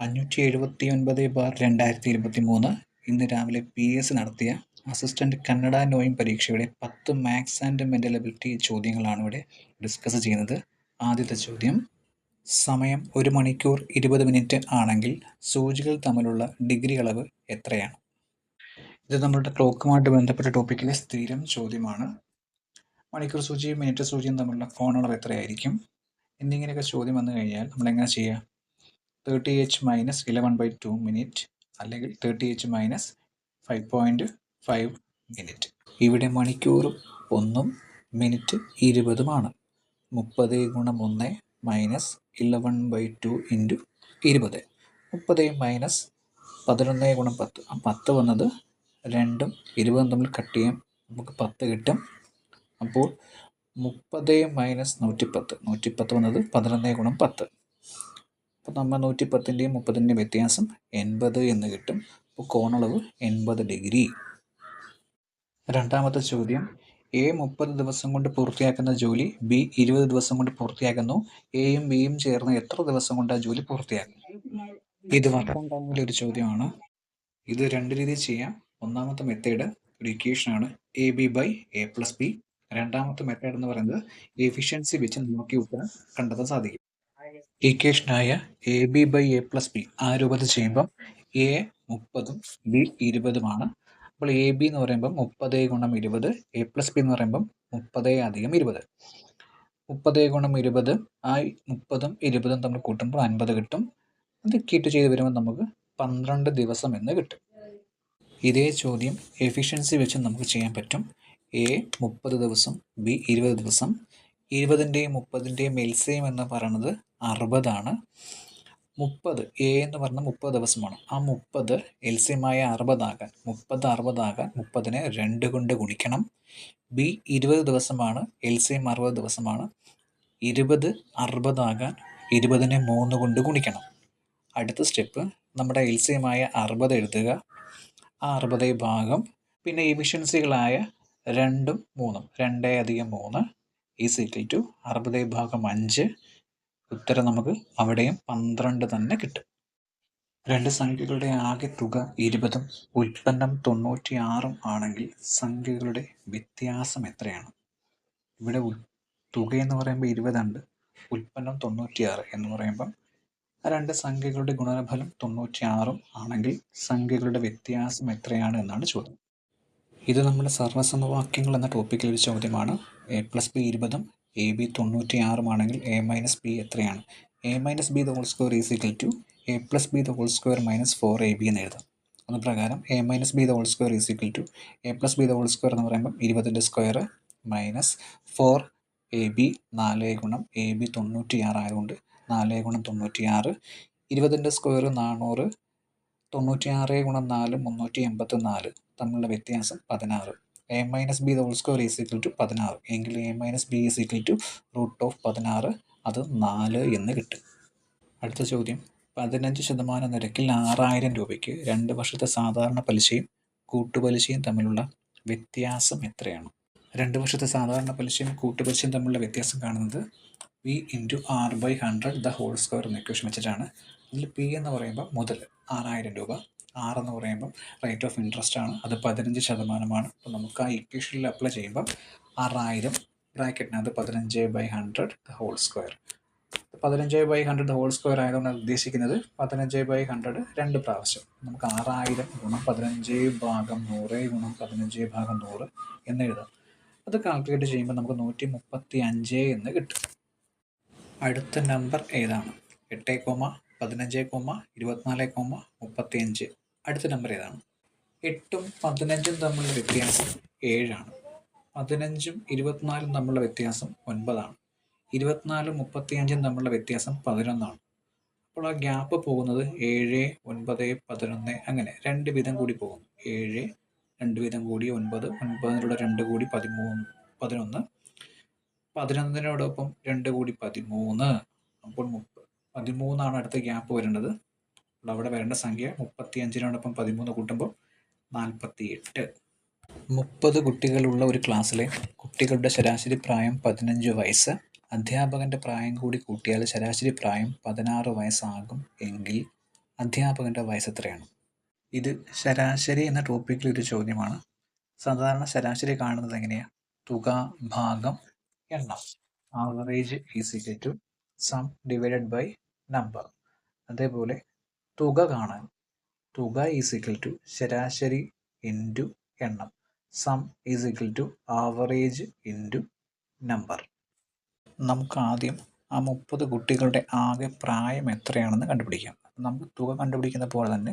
അഞ്ഞൂറ്റി എഴുപത്തി ഒൻപത് ബാർ രണ്ടായിരത്തി ഇരുപത്തി മൂന്ന് ഇന്ന് രാവിലെ പി എസ് നടത്തിയ അസിസ്റ്റന്റ് കന്നഡ നോയിങ് പരീക്ഷയുടെ പത്ത് മാത്സ് ആൻഡ് മെന്റൽ എബിലിറ്റി ചോദ്യങ്ങളാണ് ഇവിടെ ഡിസ്കസ് ചെയ്യുന്നത്. ആദ്യത്തെ ചോദ്യം സമയം ഒരു മണിക്കൂർ ഇരുപത് മിനിറ്റ് ആണെങ്കിൽ സൂചികൾ തമ്മിലുള്ള ഡിഗ്രി അളവ് എത്രയാണ്? ഇത് നമ്മളുടെ ക്ലോക്കുമായിട്ട് ബന്ധപ്പെട്ട ടോപ്പിക്കിലെ സ്ഥിരം ചോദ്യമാണ്. മണിക്കൂർ സൂചിയും മിനിറ്റ് സൂചിയും തമ്മിലുള്ള കോണളവ് എത്രയായിരിക്കും? എന്നിങ്ങനെയൊക്കെ ചോദ്യം വന്നു കഴിഞ്ഞാൽ നമ്മൾ എങ്ങനെ ചെയ്യുക thirty H minus eleven by two minute അല്ലെങ്കിൽ thirty H minus five point five minute ഇവിടെ മണിക്കൂറും ഒന്നും മിനിറ്റ് ഇരുപതുമാണ്. മുപ്പത് ഗുണം ഒന്ന് minus eleven by two into ഇരുപത്. മുപ്പത് മൈനസ് പതിനൊന്ന് ഗുണം പത്ത്. ആ പത്ത് വന്നത് രണ്ടും ഇരുപതും തമ്മിൽ കട്ട് ചെയ്യാം. നമുക്ക് പത്ത് കിട്ടും. അപ്പോൾ മുപ്പത് മൈനസ് നൂറ്റിപ്പത്ത്. നൂറ്റിപ്പത്ത് വന്നത് പതിനൊന്ന് ഗുണം പത്ത്. അപ്പോൾ നമ്മൾ നൂറ്റി പത്തിന്റെയും മുപ്പതിന്റെയും വ്യത്യാസം എൺപത് എന്ന് കിട്ടും. അപ്പോൾ കോണളവ് എൺപത് ഡിഗ്രി. രണ്ടാമത്തെ ചോദ്യം. എ മുപ്പത് ദിവസം കൊണ്ട് പൂർത്തിയാക്കുന്ന ജോലി ബി ഇരുപത് ദിവസം കൊണ്ട് പൂർത്തിയാക്കുന്നു എയും ബിയും ചേർന്ന് എത്ര ദിവസം കൊണ്ട് ആ ജോലി പൂർത്തിയാക്കും ഇത് വർഷം ടൈമിലെ ഒരു ചോദ്യമാണ്. ഇത് രണ്ട് രീതിയിൽ ചെയ്യാം. ഒന്നാമത്തെ മെത്തേഡ് ഒരു ഇക്വേഷനാണ് A B by A plus B രണ്ടാമത്തെ മെത്തേഡ് എന്ന് പറയുന്നത് എഫിഷ്യൻസി വെച്ച് നോക്കി ഉത്തരം കണ്ടെത്താൻ സാധിക്കും. ഇക്വേഷനായ A B by A plus B ആ രൂപത്തിൽ ചെയ്യുമ്പം എ മുപ്പതും ബി ഇരുപതുമാണ്. അപ്പോൾ എ ബി എന്ന് പറയുമ്പം മുപ്പത് ഗുണം ഇരുപത് എ പ്ലസ് ബി എന്ന് പറയുമ്പം മുപ്പത് അധികം ഇരുപത്. മുപ്പത് ഗുണം ഇരുപത് ആ മുപ്പതും ഇരുപതും തമ്മിൽ കൂട്ടുമ്പോൾ അൻപത് കിട്ടും. അത് കീട്ട് ചെയ്ത് വരുമ്പോൾ നമുക്ക് പന്ത്രണ്ട് ദിവസം എന്ന് കിട്ടും. ഇതേ ചോദ്യം എഫിഷ്യൻസി വെച്ച് നമുക്ക് ചെയ്യാൻ പറ്റും. എ മുപ്പത് ദിവസം ബി ഇരുപത് ദിവസം. ഇരുപതിന്റെയും മുപ്പതിന്റെയും എൽസിയം എന്ന് പറയുന്നത് അറുപതാണ്. മുപ്പത് എ എന്ന് പറഞ്ഞാൽ മുപ്പത് ദിവസമാണ്. ആ മുപ്പത് എൽസിയമായ അറുപതാകാൻ മുപ്പത് അറുപതാകാൻ മുപ്പതിനെ രണ്ട് കൊണ്ട് ഗുണിക്കണം. ബി ഇരുപത് ദിവസമാണ് എൽ എൽസിയം അറുപത് ദിവസമാണ്. ഇരുപത് അറുപതാകാൻ ഇരുപതിനെ മൂന്ന് കൊണ്ട് ഗുണിക്കണം. അടുത്ത സ്റ്റെപ്പ് നമ്മുടെ എൽ എൽസിയമായ അറുപത് എഴുതുക. ആ അറുപത് ഭാഗം പിന്നെ എഫിഷ്യൻസികളായ രണ്ടും മൂന്നും രണ്ടേ അധികം മൂന്ന് ഈസ് ഈക്വൽ ടു അറുപത് ഭാഗം അഞ്ച് ഉത്തരം നമുക്ക് അവിടെയും പന്ത്രണ്ട് തന്നെ കിട്ടും. രണ്ട് സംഖ്യകളുടെ ആകെ തുക ഇരുപതും ഉൽപ്പന്നം തൊണ്ണൂറ്റി ആറും ആണെങ്കിൽ സംഖ്യകളുടെ വ്യത്യാസം എത്രയാണ്? ഇവിടെ തുക എന്ന് പറയുമ്പോൾ ഇരുപതുണ്ട് ഉൽപ്പന്നം തൊണ്ണൂറ്റിയാറ് എന്ന് പറയുമ്പം രണ്ട് സംഖ്യകളുടെ ഗുണനഫലം തൊണ്ണൂറ്റി ആറും ആണെങ്കിൽ സംഖ്യകളുടെ വ്യത്യാസം എത്രയാണ് എന്നാണ് ചോദ്യം. ഇത് നമ്മുടെ സർവസമവാക്യങ്ങൾ എന്ന ടോപ്പിക്കിൽ ഒരു ചോദ്യമാണ്. എ പ്ലസ് ബി ഇരുപതും എ ബി തൊണ്ണൂറ്റി ആറുമാണെങ്കിൽ എ മൈനസ് ബി എത്രയാണ്? A minus B the whole square is equal to A plus B the whole square minus four A B എന്ന് എഴുതാം. അത് പ്രകാരം A minus B the whole square is equal to A plus B the whole square എന്ന് പറയുമ്പോൾ ഇരുപതിന്റെ square minus four A B നാല് ഗുണം A B തൊണ്ണൂറ്റി ആറ് ആയതുകൊണ്ട് നാല് ഗുണം തൊണ്ണൂറ്റി ആറ് ഇരുപതിന്റെ സ്ക്വയർ നാനൂറ് തൊണ്ണൂറ്റി ആറ് ഗുണം നാല് മുന്നൂറ്റി എൺപത്തി നാല് തമ്മിലുള്ള വ്യത്യാസം പതിനാറ്. A minus B whole square is equal to പതിനാറ്. എങ്കിൽ A minus B is equal to root of പതിനാറ്. അത് നാല് എന്ന് കിട്ടും. അടുത്ത ചോദ്യം. പതിനഞ്ച് ശതമാനം നിരക്കിൽ ആറായിരം രൂപയ്ക്ക് രണ്ട് വർഷത്തെ സാധാരണ പലിശയും കൂട്ടുപലിശയും തമ്മിലുള്ള വ്യത്യാസം എത്രയാണ്? രണ്ട് വർഷത്തെ സാധാരണ പലിശയും കൂട്ടുപലിശയും തമ്മിലുള്ള വ്യത്യാസം കാണുന്നത് P into R by hundred the whole square എന്ന ഇക്വേഷൻ വെച്ചിട്ടാണ്. അതിൽ പി എന്ന് പറയുമ്പോൾ മുതൽ ആറായിരം രൂപ ആർ എന്ന് പറയുമ്പോൾ റേറ്റ് ഓഫ് ഇൻട്രസ്റ്റ് ആണ്. അത് പതിനഞ്ച് ശതമാനമാണ്. അപ്പോൾ നമുക്ക് ആ ഇക്വേഷനിൽ അപ്ലൈ ചെയ്യുമ്പോൾ ആറായിരം ബ്രാക്കറ്റിനകത്ത് പതിനഞ്ച് ബൈ ഹൺഡ്രഡ് ഹോൾ സ്ക്വയർ പതിനഞ്ച് ബൈ ഹൺഡ്രഡ് ഹോൾ സ്ക്വയർ ആയതുകൊണ്ട് ഉദ്ദേശിക്കുന്നത് പതിനഞ്ച് ബൈ ഹൺഡ്രഡ് രണ്ട് പ്രാവശ്യം. നമുക്ക് ആറായിരം ഗുണം പതിനഞ്ച് ഭാഗം നൂറ് ഗുണം പതിനഞ്ച് ഭാഗം നൂറ് എന്ന് എഴുതാം. അത് കാൽക്കുലേറ്റ് ചെയ്യുമ്പോൾ നമുക്ക് നൂറ്റി മുപ്പത്തി അഞ്ച് എന്ന് കിട്ടും. അടുത്ത നമ്പർ ഏതാണ്? എട്ട് കോമ പതിനഞ്ച് കോമ ഇരുപത്തിനാല് കോമ മുപ്പത്തിയഞ്ച്. അടുത്ത നമ്പർ ഏതാണ്? എട്ടും പതിനഞ്ചും തമ്മിലുള്ള വ്യത്യാസം ഏഴാണ്. പതിനഞ്ചും ഇരുപത്തിനാലും തമ്മിലുള്ള വ്യത്യാസം ഒൻപതാണ്. ഇരുപത്തിനാലും മുപ്പത്തിയഞ്ചും തമ്മിലുള്ള വ്യത്യാസം പതിനൊന്നാണ്. അപ്പോൾ ആ ഗ്യാപ്പ് പോകുന്നത് ഏഴ് ഒൻപത് പതിനൊന്ന് അങ്ങനെ രണ്ട് വീതം കൂടി പോകുന്നു. ഏഴ് രണ്ട് വീതം കൂടി ഒൻപത് ഒൻപതിനോട് രണ്ട് കൂടി പതിമൂന്ന് പതിനൊന്ന്. പതിനൊന്നിനോടൊപ്പം രണ്ട് കൂടി പതിമൂന്ന്. അപ്പോൾ മുപ്പ പതിമൂന്നാണ് അടുത്ത ഗ്യാപ്പ് വരേണ്ടത്. അവിടെ വരേണ്ട സംഖ്യ മുപ്പത്തി അഞ്ചിനോടൊപ്പം പതിമൂന്ന് കൂട്ടുമ്പോൾ നാൽപ്പത്തി എട്ട് മുപ്പത് കുട്ടികളുള്ള ഒരു ക്ലാസ്സിലെ കുട്ടികളുടെ ശരാശരി പ്രായം പതിനഞ്ച് വയസ്സ്. അധ്യാപകന്റെ പ്രായം കൂടി കൂട്ടിയാൽ ശരാശരി പ്രായം പതിനാറ് വയസ്സാകും എങ്കിൽ അധ്യാപകന്റെ വയസ്സ് എത്രയാണ്? ഇത് ശരാശരി എന്ന ടോപ്പിക്കിൽ ഒരു ചോദ്യമാണ്. സാധാരണ ശരാശരി കാണുന്നത് എങ്ങനെയാണ് തുക ഭാഗം എണ്ണം. Average is to sum divided by number അതേപോലെ തുക കാണാൻ. തുക ഈസ് ഈക്വൽ ടു ശരാശരി ഇന്റു എണ്ണം. Sum is equal to average into number നമുക്ക് ആദ്യം ആ മുപ്പത് കുട്ടികളുടെ ആകെ പ്രായം എത്രയാണെന്ന് കണ്ടുപിടിക്കാം. നമുക്ക് തുക കണ്ടുപിടിക്കുന്ന പോലെ തന്നെ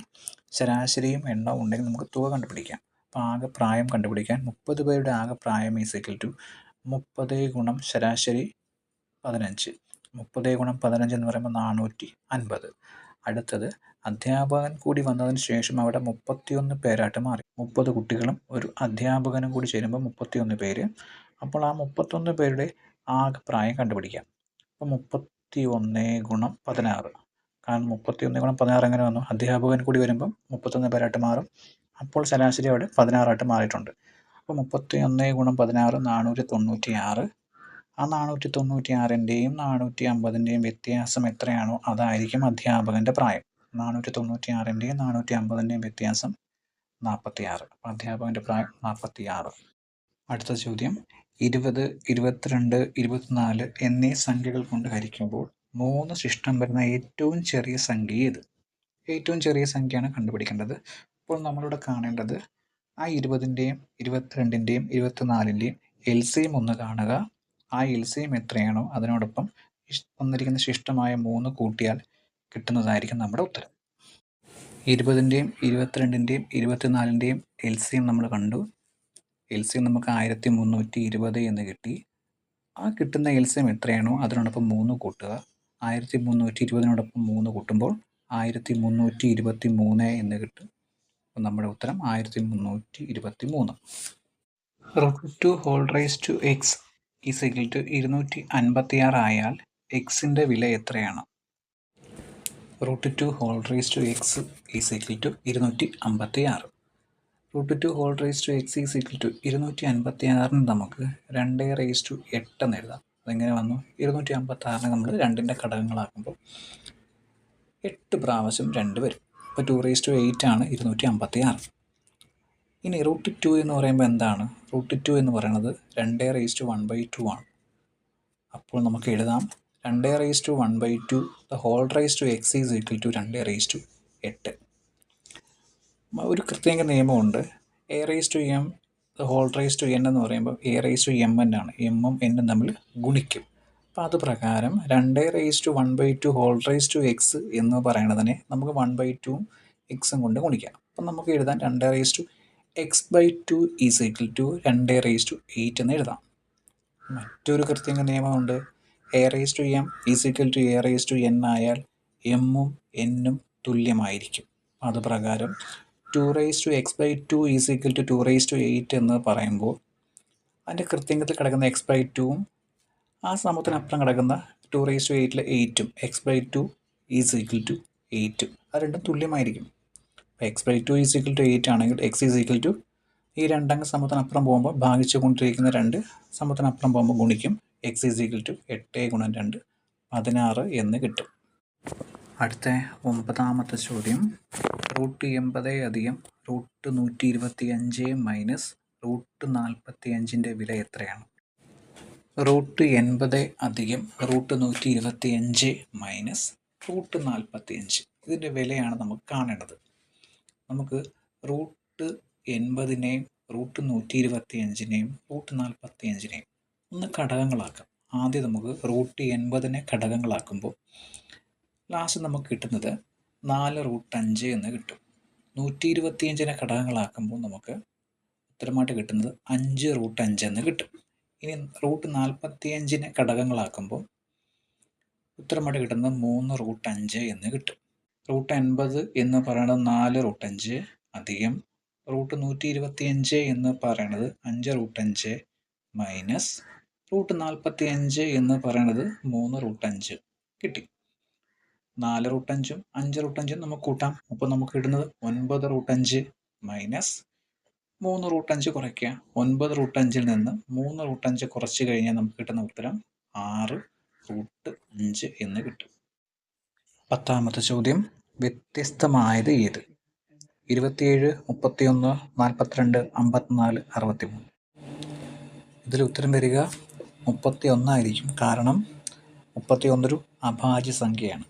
ശരാശരിയും എണ്ണവും ഉണ്ടെങ്കിൽ നമുക്ക് തുക കണ്ടുപിടിക്കാം. അപ്പോൾ ആകെ പ്രായം കണ്ടുപിടിക്കാൻ മുപ്പത് പേരുടെ ആകെ പ്രായം ഈസ് ഈക്വൽ ടു മുപ്പത് ഗുണം ശരാശരി പതിനഞ്ച്. മുപ്പത് ഗുണം പതിനഞ്ച് എന്ന് പറയുമ്പോൾ നാനൂറ്റി അൻപത്. അടുത്തത് അധ്യാപകൻ കൂടി വന്നതിന് ശേഷം അവിടെ മുപ്പത്തിയൊന്ന് പേരായിട്ട് മാറി. മുപ്പത് കുട്ടികളും ഒരു അധ്യാപകനും കൂടി ചേരുമ്പോൾ മുപ്പത്തിയൊന്ന് പേര്. അപ്പോൾ ആ മുപ്പത്തൊന്ന് പേരുടെ ആകെ പ്രായം കണ്ടുപിടിക്കാം. അപ്പോൾ മുപ്പത്തി ഒന്ന് ഗുണം പതിനാറ്. കാരണം മുപ്പത്തി ഒന്ന് ഗുണം പതിനാറ് എങ്ങനെ വന്നു? അധ്യാപകൻ കൂടി വരുമ്പം മുപ്പത്തൊന്ന് പേരായിട്ട് മാറും. അപ്പോൾ ശരാശരി അവിടെ പതിനാറായിട്ട് മാറിയിട്ടുണ്ട്. അപ്പോൾ മുപ്പത്തി ഒന്ന് ഗുണം പതിനാറ് നാനൂറ്റി തൊണ്ണൂറ്റി ആറ് ആ നാനൂറ്റി തൊണ്ണൂറ്റി ആറിന്റെയും നാനൂറ്റി അമ്പതിന്റെയും വ്യത്യാസം എത്രയാണോ അതായിരിക്കും അധ്യാപകന്റെ പ്രായം. നാനൂറ്റി തൊണ്ണൂറ്റി ആറിന്റെയും നാനൂറ്റി അമ്പതിന്റെയും വ്യത്യാസം നാൽപ്പത്തി ആറ് അധ്യാപകന്റെ പ്രായം നാൽപ്പത്തി ആറ് അടുത്ത ചോദ്യം. ഇരുപത് ഇരുപത്തിരണ്ട് ഇരുപത്തിനാല് എന്നീ സംഖ്യകൾ കൊണ്ട് ഹരിക്കുമ്പോൾ മൂന്ന് ശിഷ്ടം വരുന്ന ഏറ്റവും ചെറിയ സംഖ്യ ഏത്? ഏറ്റവും ചെറിയ സംഖ്യയാണ് കണ്ടുപിടിക്കേണ്ടത്. അപ്പോൾ നമ്മളിവിടെ കാണേണ്ടത് ആ ഇരുപതിന്റെയും ഇരുപത്തിരണ്ടിന്റെയും ഇരുപത്തിനാലിന്റെയും എൽ സിയും ഒന്ന് കാണുക. ആ എൽ സിയും എത്രയാണോ? അതിനോടൊപ്പം വന്നിരിക്കുന്ന ശിഷ്ടമായ മൂന്ന് കൂട്ടിയാൽ കിട്ടുന്നതായിരിക്കും നമ്മുടെ ഉത്തരം. ഇരുപതിന്റെയും ഇരുപത്തിരണ്ടിന്റെയും ഇരുപത്തിനാലിന്റെയും എൽ സി എം നമ്മൾ കണ്ടു. എൽ സി എം നമുക്ക് ആയിരത്തി മുന്നൂറ്റി ഇരുപത് എന്ന് കിട്ടി. ആ കിട്ടുന്ന എൽ സി എം എത്രയാണോ അതിനോടൊപ്പം മൂന്ന് കൂട്ടുക. ആയിരത്തി മുന്നൂറ്റി ഇരുപതിനോടൊപ്പം മൂന്ന് കൂട്ടുമ്പോൾ ആയിരത്തി മുന്നൂറ്റി ഇരുപത്തി മൂന്ന് എന്ന് കിട്ടും. അപ്പോൾ നമ്മുടെ ഉത്തരം ആയിരത്തി മുന്നൂറ്റി ഇരുപത്തി മൂന്ന് root two whole raise to x is equal to ഇരുന്നൂറ്റി അൻപത്തി ആറ് ആയാൽ എക്സിന്റെ വില എത്രയാണ്? Root two whole raise to x is equal to ഇരുന്നൂറ്റി അമ്പത്തി ആറ് root two whole raise to x is equal to ഇരുന്നൂറ്റി അൻപത്തി ആറിന് നമുക്ക് രണ്ട് റേസ് ടു എട്ട് എന്ന് എഴുതാം. അതെങ്ങനെ വന്നു? ഇരുന്നൂറ്റി അമ്പത്തി ആറിന് നമ്മൾ രണ്ടിന്റെ ഘടകങ്ങളാക്കുമ്പോൾ എട്ട് പ്രാവശ്യം രണ്ട് വരും. ഇപ്പോൾ ടു റേസ് ടു എയ്റ്റ് ആണ് ഇരുന്നൂറ്റി അമ്പത്തി ആറ് ഇനി റൂട്ട് ടു എന്ന് പറയുമ്പോൾ എന്താണ്? റൂട്ട് ടു എന്ന് പറയുന്നത് രണ്ട് raise to one by two ആണ്. അപ്പോൾ നമുക്ക് എഴുതാം. രണ്ട് raise to one by two the whole raise to x is equal to രണ്ട് റേസ് ടു എട്ട് ഒരു കൃത്യങ്ക നിയമമുണ്ട് a raise to m the whole raise to n എന്ന് പറയുമ്പോൾ a raise to m n ആണ് എമ്മും എന്നും തമ്മിൽ ഗുണിക്കും അപ്പോൾ അത് പ്രകാരം രണ്ട് raise to one by two whole raise to x എന്ന് പറയുന്നതിനെ നമുക്ക് വൺ ബൈ ടുവും എക്സും കൊണ്ട് ഗുണിക്കാം അപ്പം നമുക്ക് എഴുതാൻ രണ്ട് raise to x by two is equal to രണ്ട് റേസ് ടു എയ്റ്റ് എന്ന് എഴുതാം മറ്റൊരു കൃത്യങ്ങൾ നിയമമുണ്ട് a raise to m is equal to a raise to n ആയാൽ എമ്മും എന്നും തുല്യമായിരിക്കും. അത് പ്രകാരം two raise to x by two is equal to two raise to eight എന്ന് പറയുമ്പോൾ അതിന്റെ കൃത്യത്തിൽ കിടക്കുന്ന എക്സ് ബൈ ടുവും ആ സമൂഹത്തിനപ്പുറം കിടക്കുന്ന ടു റേസ് ടു എയ്റ്റിലെ എയ്റ്റും x by two is equal to എയ്റ്റും അത് രണ്ടും തുല്യമായിരിക്കും. അപ്പോൾ x by two is equal to eight ആണെങ്കിൽ എക്സ് ഈസ് ഈക്വൽ ടു ഈ രണ്ടംഗ സമൂഹത്തിനപ്പുറം പോകുമ്പോൾ ഭാഗിച്ചു കൊണ്ടിരിക്കുന്ന രണ്ട് സമൂഹത്തിനപ്പുറം പോകുമ്പോൾ ഗുണിക്കും എക്സ് ഈസ് ഈക്വൽ ടു എട്ട് ഗുണം രണ്ട് പതിനാറ് എന്ന് കിട്ടും. അടുത്ത ഒമ്പതാമത്തെ ചോദ്യം. റൂട്ട് എൺപത് അധികം റൂട്ട് നൂറ്റി ഇരുപത്തി അഞ്ച് മൈനസ് റൂട്ട് നാൽപ്പത്തി അഞ്ചിന്റെ വില എത്രയാണ്? റൂട്ട് എൺപത് അധികം റൂട്ട് നൂറ്റി ഇരുപത്തി അഞ്ച് മൈനസ് റൂട്ട് നാൽപ്പത്തി അഞ്ച് ഇതിന്റെ വിലയാണ് നമുക്ക് കാണേണ്ടത്. നമുക്ക് റൂട്ട് എൺപതിനെയും റൂട്ട് നൂറ്റി ഇരുപത്തി അഞ്ചിനെയും റൂട്ട് നാൽപ്പത്തി അഞ്ചിനെയും ഒന്ന് ഘടകങ്ങളാക്കാം. ആദ്യം നമുക്ക് റൂട്ട് എൺപതിനെ ഘടകങ്ങളാക്കുമ്പോൾ ലാസ്റ്റ് നമുക്ക് കിട്ടുന്നത് നാല് റൂട്ട് അഞ്ച് എന്ന് കിട്ടും. നൂറ്റി ഇരുപത്തിയഞ്ചിനെ ഘടകങ്ങളാക്കുമ്പോൾ നമുക്ക് ഉത്തരമായിട്ട് കിട്ടുന്നത് അഞ്ച് റൂട്ട് അഞ്ച് എന്ന് കിട്ടും. ഇനി റൂട്ട് നാൽപ്പത്തിയഞ്ചിനെ ഘടകങ്ങളാക്കുമ്പോൾ ഉത്തരമായിട്ട് കിട്ടുന്നത് മൂന്ന് റൂട്ട് അഞ്ച് എന്ന് കിട്ടും. റൂട്ട് എൺപത് എന്ന് പറയുന്നത് നാല് റൂട്ട് അഞ്ച് അധികം റൂട്ട് നൂറ്റി ഇരുപത്തിയഞ്ച് എന്ന് പറയുന്നത് അഞ്ച് റൂട്ട് അഞ്ച് മൈനസ് റൂട്ട് നാൽപ്പത്തി അഞ്ച് എന്ന് പറയുന്നത് മൂന്ന് റൂട്ട് അഞ്ച് കിട്ടി. നാല് റൂട്ട് അഞ്ചും അഞ്ച് റൂട്ട് അഞ്ചും നമുക്ക് കൂട്ടാം. അപ്പോൾ നമുക്ക് കിട്ടുന്നത് ഒൻപത് റൂട്ട് അഞ്ച് മൈനസ് മൂന്ന് റൂട്ട് അഞ്ച് കുറയ്ക്കുക. ഒൻപത് റൂട്ട് അഞ്ചിൽ നിന്ന് മൂന്ന് റൂട്ട് അഞ്ച് കുറച്ച് കഴിഞ്ഞാൽ നമുക്ക് കിട്ടുന്ന ഉത്തരം ആറ് റൂട്ട് അഞ്ച് എന്ന് കിട്ടും. പത്താമത്തെ ചോദ്യം വ്യത്യസ്തമായത് ഏത്? ഇരുപത്തിയേഴ് മുപ്പത്തിയൊന്ന് നാൽപ്പത്തിരണ്ട് അമ്പത്തിനാല് അറുപത്തിമൂന്ന്. ഇതിൽ ഉത്തരം വരിക മുപ്പത്തി ഒന്നായിരിക്കും കാരണം മുപ്പത്തി ഒന്നൊരു അഭാജ്യ സംഖ്യയാണ്